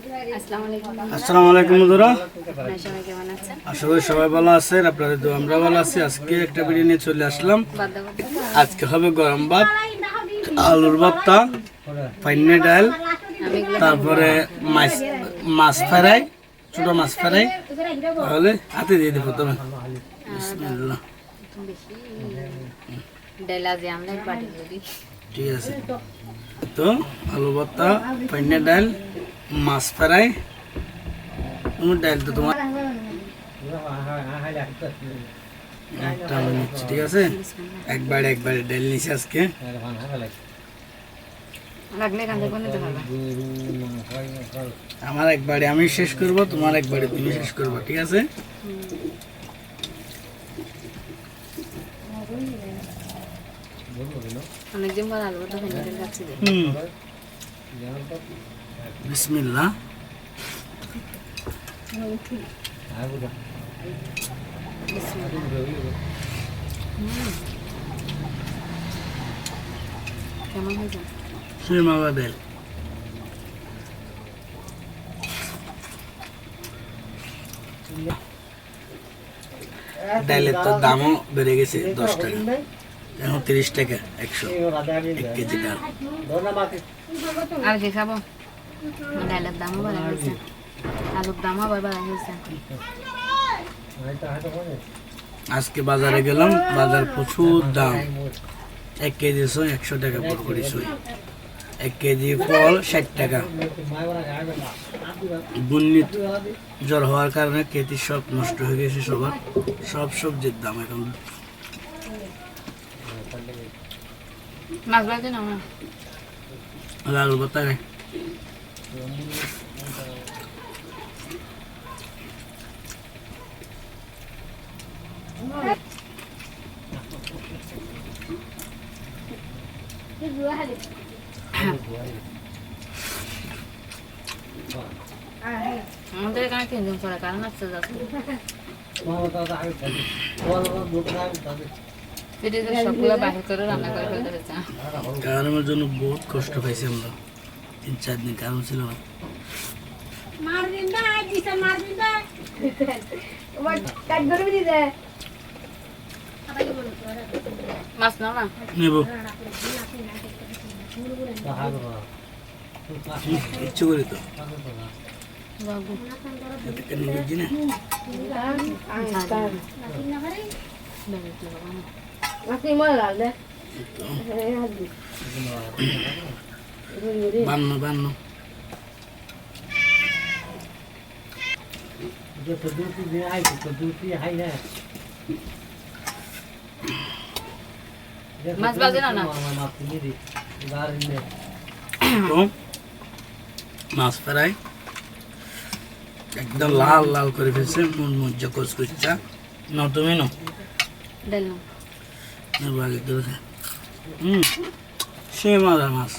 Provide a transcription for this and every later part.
আসসালামু আলাইকুম বন্ধুরা। সবাই আশা করি সবাই ভালো আছেন আপনাদের তো আমরা ভালো আছি। আজকে একটা ভিডিও নিয়ে চলে আসলাম। আজকে হবে গরম ভাত আলুর ভর্তা পাইনে ডাল তারপরে মাছ মাছ ফ্রাই ছোট মাছ ফ্রাই। তাহলে হাতে দিয়ে দেবো তুমি ঠিক আছে। তো আলু ভর্তা পাইনে ডাল মাছ ফ্রাই। ডাল তো তোমার একটা নিচ্ছি ঠিক আছে? একবারে একবারে ডাল নিচ্ছি আজকে। আমার একবারে আমি শেষ করব তোমার একবারে তুমি শেষ করব ঠিক আছে? অনেকদিন পর আলু তো ভেঙে ডাল ডালের তো দামও বেড়ে গেছে দশ টাকা। এখন তিরিশ টাকা একশো এক কেজি ডাল। আর কি খাব? ডালের দামও বাড়া হয়েছে। আলুর দামও আবার বাড়া হয়েছে। আজকে বাজারে গেলাম বাজার প্রচুর দাম। এক কেজি সই একশো টাকা পুরোপুরি সই। এক কেজি ফল ষাট টাকা। বন্যি জ্বর হওয়ার কারণে কেজি সব নষ্ট হয়ে গেছে সবার। সব সবজির দাম এখন। মাছ বাজে না না লাল বাতা খায় আমাদের এখানে তিনজন পরে কারণ আসছে যাচ্ছে পেটে সবগুলো বাহির করে রান্না করে ফেলতে হয়েছে কারণের জন্য বহুত কষ্ট পাইছি আমরা তিন চার দিন কারণ ছিল না মাছ নাও না নেব ইচ্ছে করি তো বাবু এতে কেন বুঝছি না বান্ন বান্ন মাছ বাজে না না মাছ ফ্রাই একদম লাল লাল করে ফেলছে মন মজ্জা কচকুচা ন তুমি ন হুম সে মজা মাছ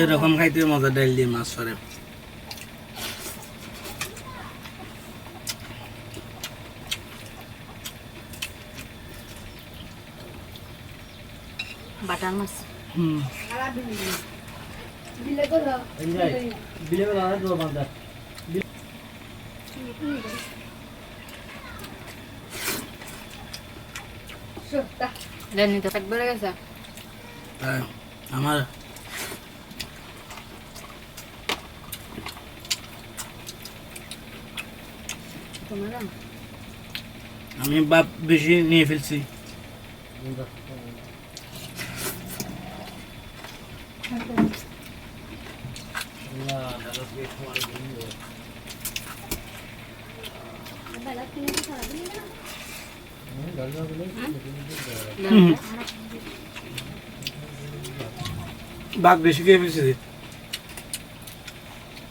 এরকম খাইতে মজা ডাল দিয়ে মাছ ফ্রাই বাটার মাছ। হুম। ডাল নিতে পেট ভরে গেছে। তাই আমার তোমার আমি বাপ বেশি নিয়ে ফেলছি। বাপ বেশি খেয়ে ফেলছি।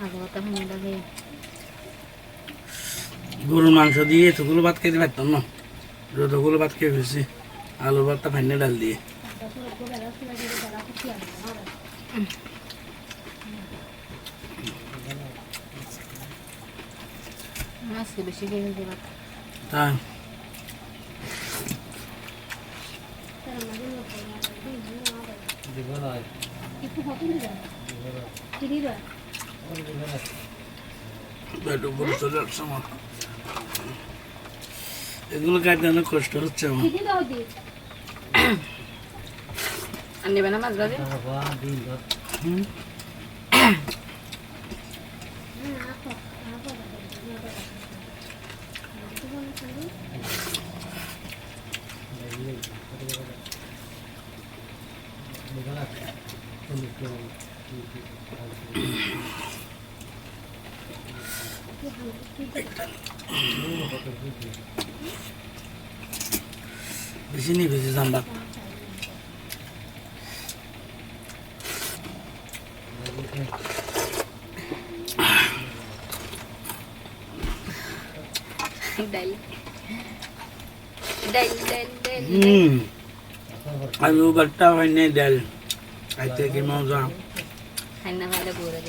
আগে কথা লাগে গরুর মাংস দিয়ে এতগুলো ভাত খেতে পারতাম না। যতগুলো ভাত খেয়ে ফেলছি আলু ভাতটা ফাইনে ডাল দিয়ে। তাই Betul betul sedap semua. এগুলো কাটতে অনেক কষ্ট হচ্ছে আমার। নেবে না মাছ ভাজি? হুম। বেশি নেই বেশি ডাইল। হুম। আলু ভর্তা হয়নি ডাল খাইতে কি মজা? খাই না খাইলে ঘুরে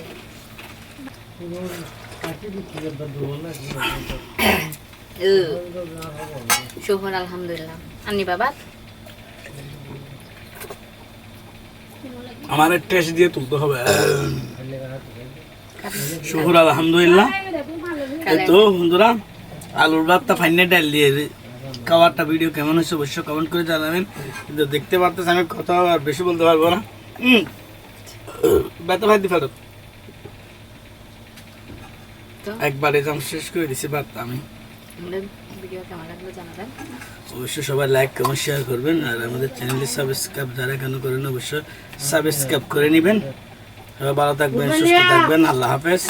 আমার টেস্ট দিয়ে তুলতে হবে। শুকুর আলহামদুলিল্লাহ। এই তো বন্ধুরা, আলুর ভাতটা ফাইনে ডাল দিয়ে খাবারটা ভিডিও কেমন হয়েছে অবশ্যই কমেন্ট করে জানাবেন। কিন্তু দেখতে পারতেছি আমি কথা আর বেশি বলতে পারব না। ব্যথা ভাই ফেরত। তো একবারে এক্সাম শেষ করে দিছি বাদ আমি। আমাদের ভিডিও কেমন লাগল জানাবেন। অবশ্যই সবাই লাইক কমেন্ট শেয়ার করবেন আর আমাদের চ্যানেলটি সাবস্ক্রাইব যারা কেন করেন অবশ্যই সাবস্ক্রাইব করে নেবেন। সবাই ভালো থাকবেন সুস্থ থাকবেন আল্লাহ হাফেজ।